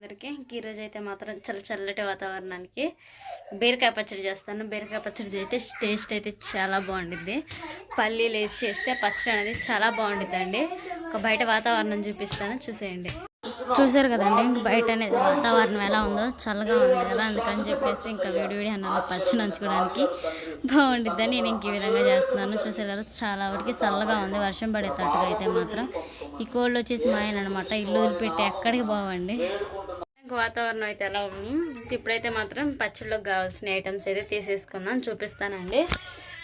అందరికీ ఇంక ఈరోజు అయితే మాత్రం చాలా చల్లటి వాతావరణానికి బీరకాయ పచ్చడి చేస్తాను. బీరకాయ పచ్చడి అయితే టేస్ట్ అయితే చాలా బాగుండిద్ది. పల్లీలు వేసి చేస్తే పచ్చడి అనేది చాలా బాగుండిద్దండి. ఒక బయట వాతావరణం చూపిస్తాను చూసేయండి. చూసారు కదండి ఇంక బయట అనేది వాతావరణం ఎలా ఉందో చల్లగా ఉంది కదా అందుకని చెప్పేసి ఇంకా వేడి వేడి అన్నంలో పచ్చడి నంచుకోవడానికి బాగుండిద్దని నేను ఇంక ఈ విధంగా చేస్తున్నాను. చూసారు కదా చాలా వరకు చల్లగా ఉంది వర్షం పడేటట్టుగా అయితే మాత్రం. ఈ కోళ్ళు వచ్చేసి మాయనమాట ఇల్లు వదిలిపెట్టి ఎక్కడికి పోవండి. వాతావరణం అయితే ఎలా ఉంది? ఇప్పుడైతే మాత్రం పచ్చళ్ళకి కావాల్సిన ఐటమ్స్ అయితే తీసేసుకుందాం. చూపిస్తానండి.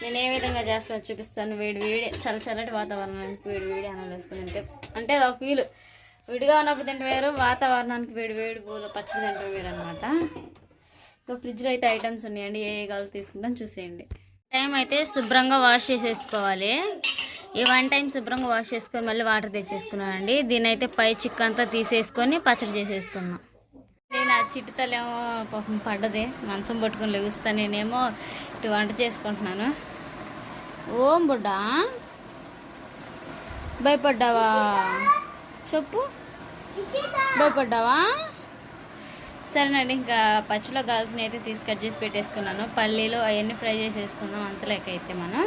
నేను ఏ విధంగా చేస్తానో చూపిస్తాను. వేడి వేడి చల్ల చల్లటి వాతావరణానికి వేడి వేడి అన్నం వేసుకుని అంటే అంటే అది ఒక ఫీల్ విడిగా ఉన్నప్పుడు తింటే వేరు వాతావరణానికి వేడి వేడి పూల పచ్చడి తింటే వేరు అనమాట ఇంకా ఫ్రిడ్జ్లో అయితే ఐటమ్స్ ఉన్నాయండి. ఏ ఏ కావాలో తీసుకుంటాం చూసేయండి. టైం అయితే శుభ్రంగా వాష్ చేసేసుకోవాలి. ఈ వన్ టైం శుభ్రంగా వాష్ చేసుకొని మళ్ళీ వాటర్ తెచ్చేసుకున్నానండి. దీని అయితే పై చిక్కు అంతా తీసేసుకొని పచ్చడి చేసేసుకున్నాం ఆ చిట్టుతలేమో పాపం పడ్డది మంచం పట్టుకొని లెగుస్తా నేనేమో ఇటు వంట చేసుకుంటున్నాను. ఓం బుడ్డా? భయపడ్డావా? చెప్పు. భయపడ్డావా? సరేనండి ఇంకా పచ్చిలో కావాల్సిన అయితే తీసి కట్ చేసి పెట్టేసుకున్నాను. పల్లీలు అవన్నీ ఫ్రై చేసేసుకున్నాం అంతలేక అయితే మనం.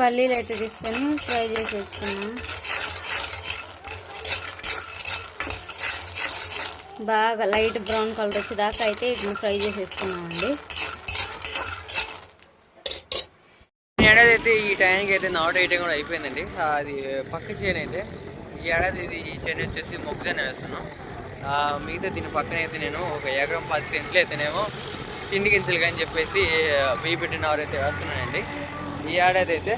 పల్లీలు అయితే తీసుకొని ఫ్రై చేసేసుకున్నాం బాగా లైట్ బ్రౌన్ కలర్ వచ్చేదాకా అయితే వీటిని ఫ్రై చేసేసుకున్నామండి. ఏడాది అయితే ఈ టైంకి అయితే నాటు వేయటం కూడా అయిపోయిందండి. అది పక్క చేను అయితే. ఈ ఏడాది ఇది ఈ చేను వచ్చేసి మొక్కజొన్న వేస్తున్నాం. మిగతా దీని పక్కన అయితే నేను ఒక ఎకరం పది సెంట్లు అయితేనేమో తిండి గింజలు అని చెప్పేసి బీపెట్టిన వారు అయితే వేస్తున్నానండి ఈ ఏడాది అయితే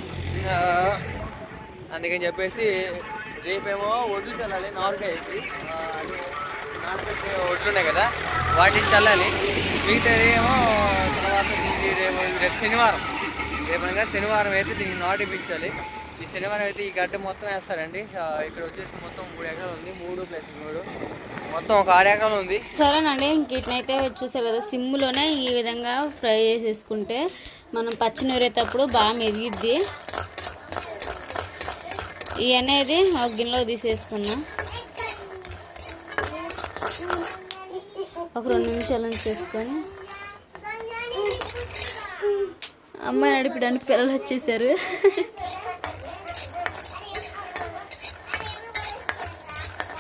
అందుకని చెప్పేసి రేపేమో ఒడ్లు చల్లాలి నారుకాయ అయితే ఒడ్లు ఉన్నాయి కదా వాటిని చల్లాలి. మిగతా ఏమో తర్వాత రేపు రేపు శనివారం రేపు అనగా శనివారం అయితే దీన్ని నాటిపించాలి ఈ శనివారం అయితే ఈ గడ్డ మొత్తం వేస్తారండి. ఇక్కడ వచ్చేసి మొత్తం మూడు ఎకరాలు ఉంది మూడు ప్లస్ మూడు. మొత్తం ఒక ఆరు ఎకరాలు ఉంది. సరేనండి ఇంక చూసారు కదా సిమ్లోనే ఈ విధంగా ఫ్రై చేసేసుకుంటే మనం పచ్చి నూరేటప్పుడు బాగా మెదిగిద్ది. ఈ అనేది ఒక గిన్నెలో తీసేసుకుందాం. ఒక రెండు నిమిషాలు చేసుకొని అమ్మాయి నడిపడానికి పిల్లలు వచ్చేసారు.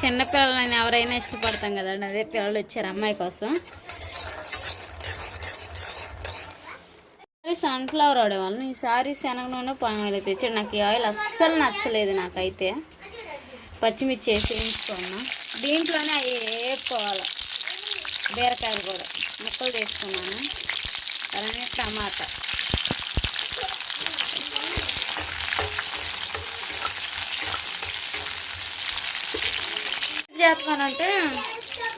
చిన్నపిల్లలని ఎవరైనా ఇష్టపడతాం కదండి. అదే పిల్లలు వచ్చారు అమ్మాయి కోసం. సన్ఫ్లవర్ ఆయిల్ వాళ్ళని ఈసారి శనగ నూనె పామ్ ఆయిల్ తెచ్చాడు. నాకు ఈ ఆయిల్ అస్సలు నచ్చలేదు నాకైతే. పచ్చిమిర్చి వేసి ఉంచుకున్నా దీంట్లోనే అవి వేపుకోవాలి బీరకాయలు కూడా ముక్కలు తీసుకున్నాను అలానే టమాటా. చేస్తానంటే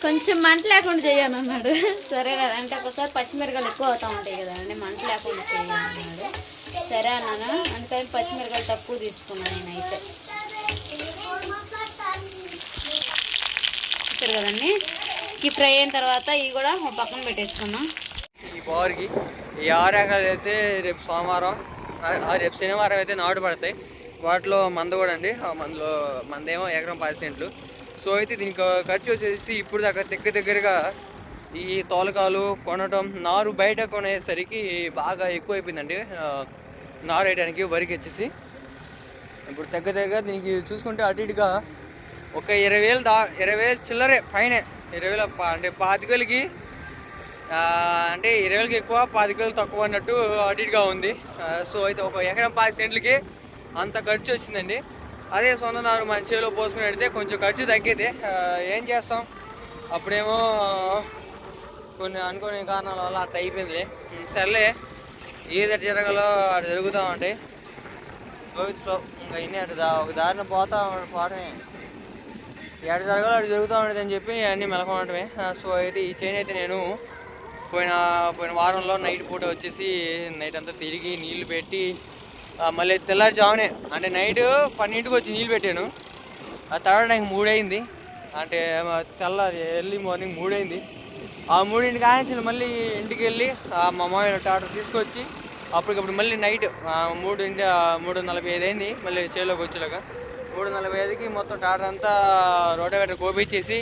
కొంచెం మంట లేకుండా చేయను అన్నాడు. సరే కదా అంటే ఒకసారి పచ్చిమిరకాయలు ఎక్కువ అవుతా ఉంటాయి కదా అండి మంట లేకుండా చేయాలి అన్నాడు. సరే అన్నాను అందుకని పచ్చిమిరకాయలు తక్కువ తీసుకున్నాను నేనైతే. చూసారు కదండి? ఈ ఫ్రై అయిన తర్వాత ఇవి కూడా పక్కన పెట్టేసుకున్నాం ఈ బార్కి ఈ ఆరు అయితే రేపు సోమవారం ఆ- రేపు శనివారం అయితే నాటు పడతాయి. వాటిలో మంద కూడా అండి. ఆ మందులో మందేమో ఎకరం పది సెంట్లు. సో అయితే దీనికి ఖర్చు వచ్చేసి ఇప్పుడు దాకా దగ్గర దగ్గరగా ఈ తోలకాలు కొనడం నారు బయట కొనేసరికి బాగా ఎక్కువ అయిపోయిందండి నారు వేయడానికి వరికి వచ్చేసి. ఇప్పుడు దగ్గర దగ్గర దీనికి చూసుకుంటే అటు ఇటుగా ఒక ఇరవై వేలు దా ఇరవై వేలు చిల్లరే పైన. ఇరవై వేల అంటే పాతికలకి అంటే ఇరవై వేలకి ఎక్కువ పాతికలు తక్కువ అన్నట్టు అడిట్గా ఉంది. సో అయితే ఒక ఎకరం పాతి సెంట్లకి అంత ఖర్చు వచ్చిందండి. అదే సొంత నారు మన చేలో పోసుకుని పెడితే కొంచెం ఖర్చు తగ్గితే ఏం చేస్తాం? అప్పుడేమో కొన్ని అనుకోని కారణాల వల్ల అట్లా అయిపోయిందిలే. సర్లే ఏది జరగాలో అటు జరుగుతూ ఉంటాయి రోహిత్ ఇంకా ఇన్ని అటు ఒక దారిన పోతా పోవడమే. ఎక్కడ జరగాలో అటు జరుగుతూ ఉండేది అని చెప్పి అన్నీ మెలకొనటమే సో అయితే ఈ చైన్ అయితే నేను పోయిన పోయిన వారంలో నైట్ పూట వచ్చేసి నైట్ అంతా తిరిగి నీళ్ళు పెట్టి మళ్ళీ తెల్లారుజామునే అంటే నైట్ పన్నెండుకి వచ్చి నీళ్ళు పెట్టాను. ఆ తడడానికి మూడైంది అంటే తెల్లారి ఎర్లీ మార్నింగ్ మూడైంది ఆ మూడింటికి ఆయన మళ్ళీ ఇంటికి వెళ్ళి ఆ మా మామయ్య టాటర్ తీసుకొచ్చి అప్పటికప్పుడు మళ్ళీ నైట్ మూడింటి మూడు నలభై ఐదు అయింది. మళ్ళీ చేలోకి వచ్చేలాగా. మూడు నలభై ఐదుకి మొత్తం టాటర్ అంతా రోడ్డు కోపించేసి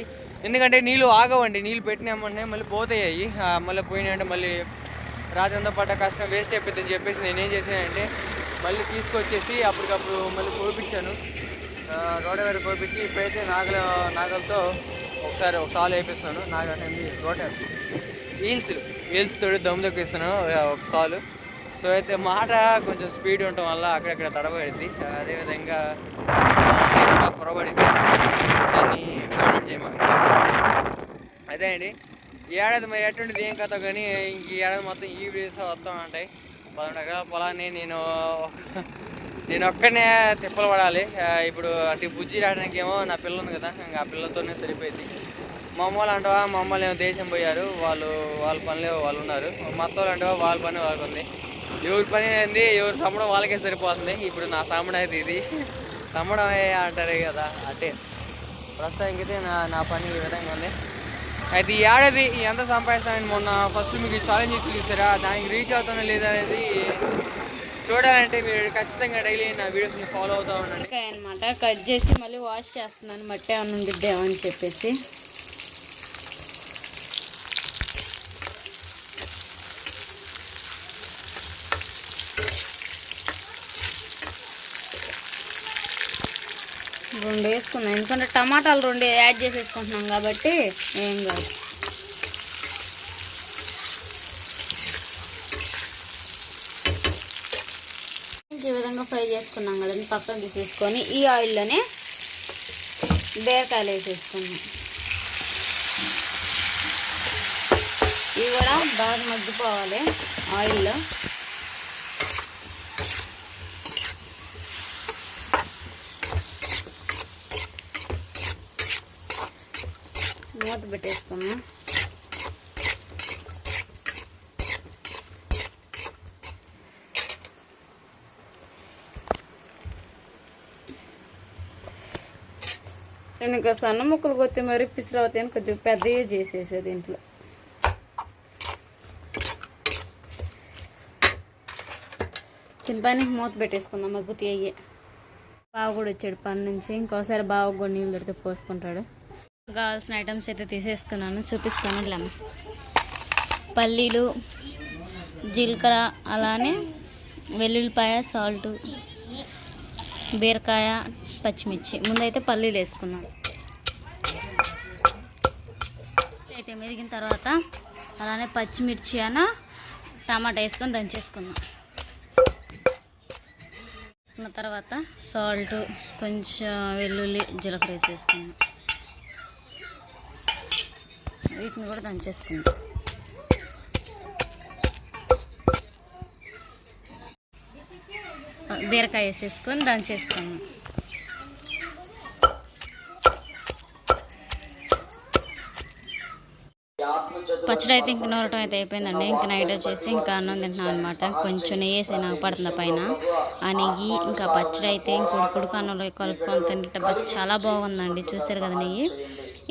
ఎందుకంటే నీళ్ళు ఆగవండి నీళ్ళు పెట్టినామంటే మళ్ళీ పోతాయి. అవి మళ్ళీ పోయినాయంటే మళ్ళీ రాత్రంతా పడ్డ కష్టం వేస్ట్ అయిపోతుందని చెప్పేసి నేనేం చేశానంటే మళ్ళీ తీసుకొచ్చేసి అప్పటికప్పుడు మళ్ళీ కోపించాను. రోడ్డు కోపించి ఇప్పుడైతే నాగల నాగలతో ఒకసారి ఒక సాలు వేపిస్తున్నాను నాగంటే రోటర్. హీల్స్ హీల్స్ తోడు దమ్ము తొక్కిస్తున్నాను ఒక సాలు. సో అయితే మాట కొంచెం స్పీడ్ ఉండటం వల్ల అక్కడక్కడ తడబడింది. అదేవిధంగా ఆ, పొరబడింది. దాన్ని కామెంట్ చేయమని అదే అండి. ఈ ఏడాది మరి ఎటువంటిది ఏం కథ కానీ ఇంక ఈ ఏడాది మొత్తం ఈ వీడియోస్ వస్తూ ఉంటాయి పదకొండు ఎకరాల పొలాన్ని నేను నేను ఒక్కనే తిప్పలు పడాలి ఇప్పుడు అటు బుజ్జి రావడానికి ఏమో నా పిల్ల ఉంది కదా ఇంకా ఆ పిల్లతోనే సరిపోయింది. మా అమ్మలు అంటవా మా అమ్మలు ఏమో దేశం పోయారు వాళ్ళు వాళ్ళ పనిలో వాళ్ళు ఉన్నారు. మా అంటవా వాళ్ళ పని వాళ్ళకు ఉంది ఎవరి పని అయింది ఎవరి సంబడం వాళ్ళకే సరిపోతుంది. ఇప్పుడు నా సంబడం అయితే ఇది. సమ్మడం అంటారు కదా అంటే ప్రస్తుతానికి అయితే నా నా పని ఈ విధంగా ఉంది. అయితే ఈ ఏడాది ఎంత సంపాదిస్తానని మొన్న ఫస్ట్ మీకు ఛాలెంజ్ చేసి చూసారా? దానికి రీచ్ అవుతానో లేదా అనేది చూడాలంటే మీరు ఖచ్చితంగా డైలీ నా వీడియోస్ని ఫాలో అవుతూ ఉండండి. అనమాట కట్ చేసి మళ్ళీ వాష్ చేస్తున్నాను మట్టి ఏమైనా ఉండిద్దేమో చెప్పేసి. రెండు వేసుకున్నాం ఎందుకంటే టమాటాలు రెండు యాడ్ చేసేసుకుంటున్నాం కాబట్టి ఏం కాదు. ఈ విధంగా ఫ్రై చేసుకున్నాం కదండి పక్కన తీసేసుకొని ఈ ఆయిల్లోనే బీరకాయలు వేసేసుకున్నాం ఇవి కూడా బాగా మగ్గిపోవాలి ఆయిల్లో. మూత పెట్టేసుకున్నాం. నేను ఇంకా సన్న ముక్కలు కొత్తి మరి పిసిరవుతాయని కొద్దిగా పెద్దవి చేసేసా దీంట్లో. దీని పైన మూత పెట్టేసుకుందాం మగ్గుతి అయ్యే. బావ కూడా వచ్చాడు పని నుంచి. ఇంకోసారి బావ కూడా నీళ్ళు దొరికితే పోసుకుంటాడు. కావాల్సిన ఐటమ్స్ అయితే తీసేసుకున్నాను. చూపిస్తాను లెమ్మ పల్లీలు జీలకర్ర అలానే వెల్లుల్లిపాయ సాల్ట్ బీరకాయ పచ్చిమిర్చి. ముందైతే పల్లీలు వేసుకున్నాం అయితే మెరిగిన తర్వాత అలానే పచ్చిమిర్చి అన టమాటా వేసుకొని దంచేసుకుందాం వేసుకున్న. తర్వాత సాల్ట్ కొంచెం వెల్లుల్లి జీలకర్ర వేసేసుకుందాం వీటిని కూడా దంచేసుకుందాం. బీరకాయ వేసేసుకొని దంచేసుకున్నాం పచ్చడి అయితే ఇంక నూరటం అయితే అయిపోయిందండి. ఇంక నైట్ వచ్చేసి ఇంకా అన్నం తింటున్నాం అనమాట కొంచెం నెయ్యి వేసి నాకు పడుతుంది పైన. ఆ నెయ్యి ఇంకా పచ్చడి అయితే ఇంకొడు కొడుకు అన్నంలో కలుపుకొని తింటే చాలా బాగుందండి. చూసారు కదా నెయ్యి?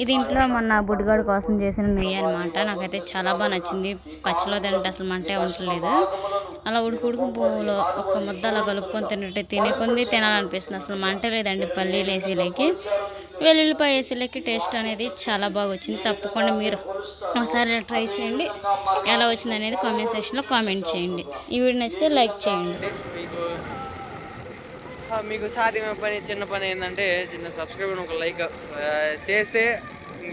ఇది ఇంట్లో మొన్న బుడ్డిగాడు కోసం చేసిన నెయ్యి అనమాట నాకైతే చాలా బాగా నచ్చింది. పచ్చలో తింటే అసలు మంటే ఉండలేదు అలా ఉడుకు ఉడుకు పువ్వులో ఒక్క ముద్ద అలా కలుపుకొని తింటే తినే కొంది తినాలనిపిస్తుంది. అసలు మంట లేదండి పల్లీలు వేసేలేకి వెల్లుల్లిపాయ వేసేలేకి టేస్ట్ అనేది చాలా బాగా వచ్చింది. తప్పకుండా మీరు ఒకసారి ట్రై చేయండి. ఎలా వచ్చింది అనేది కామెంట్ సెక్షన్లో కామెంట్ చేయండి. ఈ వీడియో నచ్చితే లైక్ చేయండి. మీకు సాధ్యమైన పని చిన్న పని ఏంటంటే చిన్న సబ్స్క్రైబర్ ఒక లైక్ చేస్తే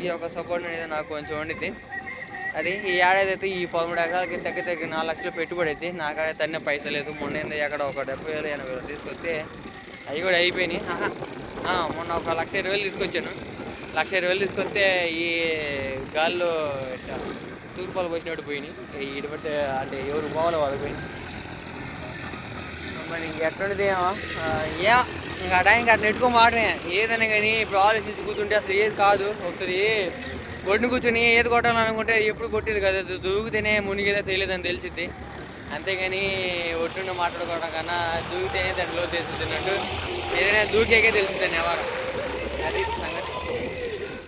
ఈ యొక్క సపోర్ట్ అనేది నాకు కొంచెం వండితే అది ఈ ఏడాది అయితే ఈ పదమూడు ఎకరాలకి తగ్గ తగ్గ నాలుగు లక్షలు పెట్టుబడి అయితే నాకాడ అన్నీ పైసలు లేదు. మొన్న ఎక్కడ ఒక డెబ్బై వేలు ఎనభై వేలు తీసుకొస్తే అవి కూడా అయిపోయినాయి. మొన్న ఒక లక్ష ఇరవై వేలు తీసుకొచ్చాను. లక్ష ఇరవై వేలు తీసుకొస్తే ఈ గాల్లో ఇట్లా తూర్పాలు పోసినట్టు పోయినాయి. ఈ అంటే ఎవరు పోవాలో వాళ్ళు పోయినాయి మరి ఎక్కడ ఏ ఇంకా టైంకి అట్లా నెట్టుకో మాటనే ఏదైనా కానీ ఇప్పుడు ఆలోచించి కూర్చుంటే అసలు ఏది కాదు. ఒకసారి ఒడ్డుని కూర్చొని ఏది కొట్టాలనుకుంటే ఎప్పుడు కొట్టేది కదా. దూ- దూకితేనే మునిగేదో తెలియదని తెలిసిద్ది. అంతేగాని ఒడ్డున మాట్లాడుకోవడం కన్నా దూకితేనే దాంట్లో తెలిసిద్ది అన్నట్టు. ఏదైనా దూకేకే తెలుస్తుంది వ్యవహారం అది సంగతి.